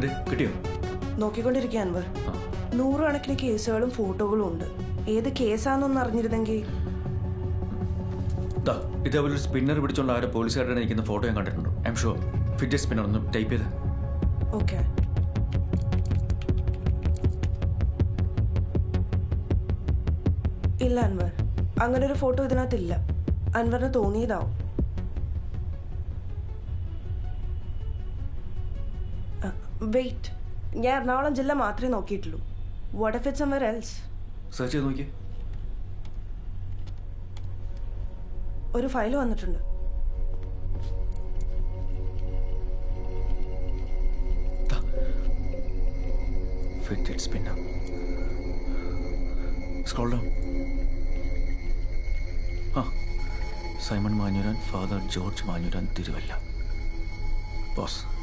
എന്ത് കിട്ടിയോ? നോക്കിക്കൊണ്ടിരിക്കുക അൻവർ. നൂറുകണക്കിന് കേസുകളും ഫോട്ടോകളും ഉണ്ട്. ഏത് കേസാണെന്നൊന്ന് അറിഞ്ഞിരുന്നെങ്കിൽ ഇതേപോലെ ഒരു സ്പിന്നർ പിടിച്ചോണ്ട് ആരോ പോലീസുകാരുടെ നിൽക്കുന്ന ഫോട്ടോ ഞാൻ കണ്ടിട്ടുണ്ട്. I M sure fit spinner ഒന്ന് ടൈപ്പ് ചെയ്ത്. ഓക്കെ. ഇല്ല അൻവർ. അങ്ങനെ ഒരു ഫോട്ടോ ഇതിനകത്തില്ല. അൻവറിന് തോന്നിയതാവും. വെയിറ്റ് ഞാൻ എറണാകുളം ജില്ല മാത്രമേ നോക്കിയിട്ടുള്ളൂ. What if it somewhere else search ചെയ്ത് നോക്കി ഒരു ഫയൽ വന്നിട്ടുണ്ട്. spinner. ആ. Simon Manjuran father George Manjuran Thiruvalla boss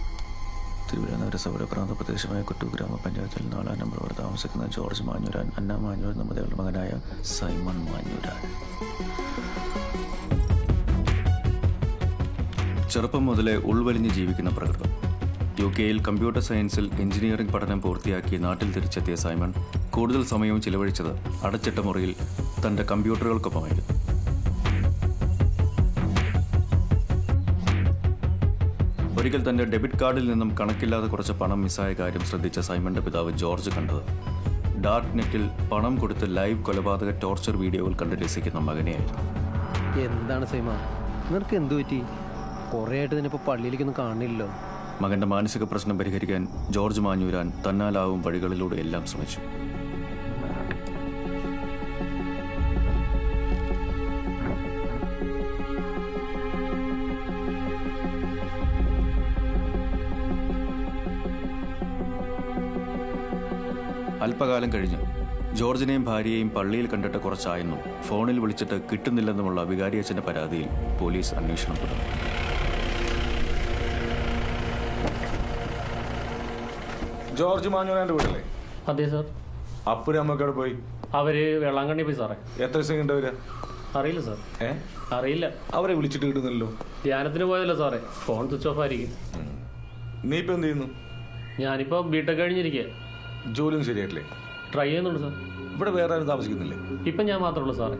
Thiruvalla നഗരസഭയുടെ പ്രാന്ത പ്രദേശമായ കൊട്ടു ഗ്രാമപഞ്ചായത്തിൽ നാലാം നമ്പർ വരെ താമസിക്കുന്ന ജോർജ് മാഞ്ഞൂരാൻ അന്ന മാഞ്ഞൂർ ദമ്പതികളുടെ മകനായ സൈമൺ മാഞ്ഞൂരാൻ. ചെറുപ്പം മുതലേ ഉൾവലിഞ്ഞ് ജീവിക്കുന്ന പ്രകൃതം. യു കെയിൽ കമ്പ്യൂട്ടർ സയൻസിൽ എഞ്ചിനീയറിംഗ് പഠനം പൂർത്തിയാക്കി നാട്ടിൽ തിരിച്ചെത്തിയ സൈമൺ കൂടുതൽ സമയവും ചിലവഴിച്ചത് അടച്ചിട്ട മുറിയിൽ തന്റെ കമ്പ്യൂട്ടറുകൾക്കൊപ്പമായിരുന്നു. ഒരിക്കൽ തന്റെ ഡെബിറ്റ് കാർഡിൽ നിന്നും കണക്കില്ലാതെ കുറച്ച് പണം മിസ്സായ കാര്യം ശ്രദ്ധിച്ച സൈമന്റെ പിതാവ് ജോർജ് കണ്ടത്. ഡാർക്ക് നെറ്റിൽ പണം കൊടുത്ത് ലൈവ് കൊലപാതക ടോർച്ചർ വീഡിയോകൾ കണ്ട് രസിക്കുന്ന മകനെയായിരുന്നു. എന്താണ് സൈമ? നിനക്ക് എന്തു പറ്റി? കുറേ ആയിട്ട് നിന്നിപ്പോൾ പള്ളിയിലേക്കൊന്നും കാണില്ലല്ലോ. മകന്റെ മാനസിക പ്രശ്നം പരിഹരിക്കാൻ ജോർജ് മാഞ്ഞൂരാൻ തന്നാലാവും വഴികളിലൂടെ എല്ലാം ശ്രമിച്ചു. അല്പകാലം കഴിഞ്ഞ് ജോർജിനെയും ഭാര്യയെയും പള്ളിയിൽ കണ്ടിട്ട് കുറച്ചായെന്നും ഫോണിൽ വിളിച്ചിട്ട് കിട്ടുന്നില്ലെന്നുമുള്ള വികാരി അച്ഛന്റെ പരാതിയിൽ പോലീസ് അന്വേഷണം തുടങ്ങി. ജോർജ് മാഞ്ഞോനാന്റെ വീടല്ലേ? അതെ സാർ. അപ്പുരം അമ്മയ്ക്ക് പോയി? അവർ വെള്ളാങ്കണ്ണി പോയി സാറേ. എത്ര ദിവസം കണ്ടവരാ അറിയില്ല സാർ. ഏ? അറിയില്ല. അവരെ വിളിച്ചിട്ട് കിട്ടുന്നല്ലോ ധ്യാനത്തിന് പോയതല്ല സാറേ. ഫോൺ സ്വിച്ച് ഓഫ് ആയിരിക്കും. നീ ഇപ്പൊ എന്ത് ചെയ്യുന്നു? ഞാനിപ്പോ ബിടെക് കഴിഞ്ഞിരിക്കുക ജോലിയൊന്നും ശരിയായിട്ടില്ലേ? ട്രൈ ചെയ്യുന്നുണ്ട് സാർ. ഇവിടെ വേറെ ആരും താമസിക്കുന്നില്ലേ? ഇപ്പം ഞാൻ മാത്രമേ ഉള്ളൂ സാറേ.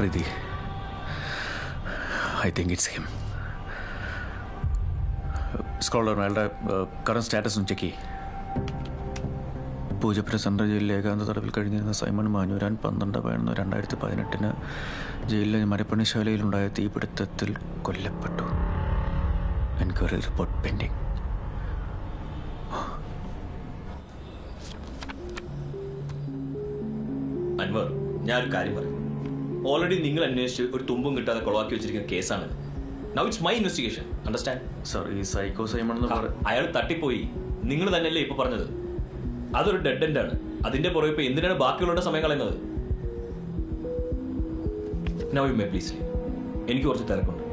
Ready. I think it's him scholar അയാളുടെ കറണ്ട് സ്റ്റാറ്റസ് ചെക്ക് ചെയ്യ്. പൂജപ്പുര സെൻട്രൽ ജയിലിൽ ഏകാന്ത തടവിൽ കഴിഞ്ഞിരുന്ന സൈമൺ മാഞ്ഞൂരാൻ പന്ത്രണ്ട് പതിനൊന്ന് രണ്ടായിരത്തി പതിനെട്ടിന് ജയിലിലെ മരപ്പണിശാലയിലുണ്ടായ തീപിടുത്തത്തിൽ കൊല്ലപ്പെട്ടു. എൻക്വയറി റിപ്പോർട്ട് പെൻഡിങ് അൻവർ ഞാനൊരു കാര്യം പറയും ഓൾറെഡി നിങ്ങൾ അന്വേഷിച്ച് ഒരു തുമ്പും കിട്ടാതെ കൊളവാക്കി വെച്ചിരിക്കുന്ന കേസാണ് now it's my investigation understand sir ഈ സൈക്കോ സൈമൺ എന്ന് പറ അയാൾ തട്ടിപ്പോയി. നിങ്ങൾ തന്നെയല്ലേ ഇപ്പൊ പറഞ്ഞത്? അതൊരു ഡെഡ് എൻഡ് ആണ്. അതിന്റെ പുറകെ ഇപ്പൊ എന്തിനാണ് ബാക്കിയുള്ളവരുടെ സമയം കളയുന്നത്? നൗ യു മേ പ്ലീസ് എനിക്ക് കുറച്ച് തിരക്കുണ്ട്.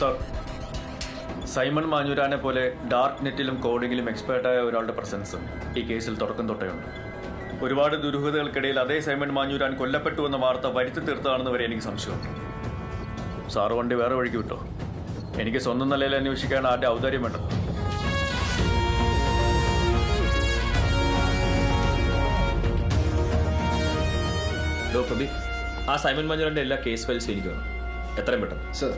സർ സൈമൺ മാഞ്ഞൂരാനെ പോലെ ഡാർക്ക് നെറ്റിലും കോഡിങ്ങിലും എക്സ്പേർട്ടായ ഒരാളുടെ പ്രസൻസ് ഈ കേസിൽ തുടക്കം തൊട്ടേയുണ്ട്. ഒരുപാട് ദുരൂഹതകൾക്കിടയിൽ അതേ സൈമൺ മാഞ്ഞൂരാൻ കൊല്ലപ്പെട്ടു എന്ന വാർത്ത വരുത്തി തീർത്തതാണെന്ന് വരെ എനിക്ക് സംശയം സാറ് വണ്ടി വേറെ വഴിക്ക് വിട്ടോ? എനിക്ക് സ്വന്തം നിലയിൽ അന്വേഷിക്കാൻ ആരുടെ ഔദാര്യം വേണ്ടത്? ഡോ പ്രദീപ് ആ സൈമൺ മഞ്ജുരന്റെ എല്ലാ കേസ് ഫയൽസ് എനിക്ക് വേണം. എത്രയും പെട്ടെന്ന്. സർ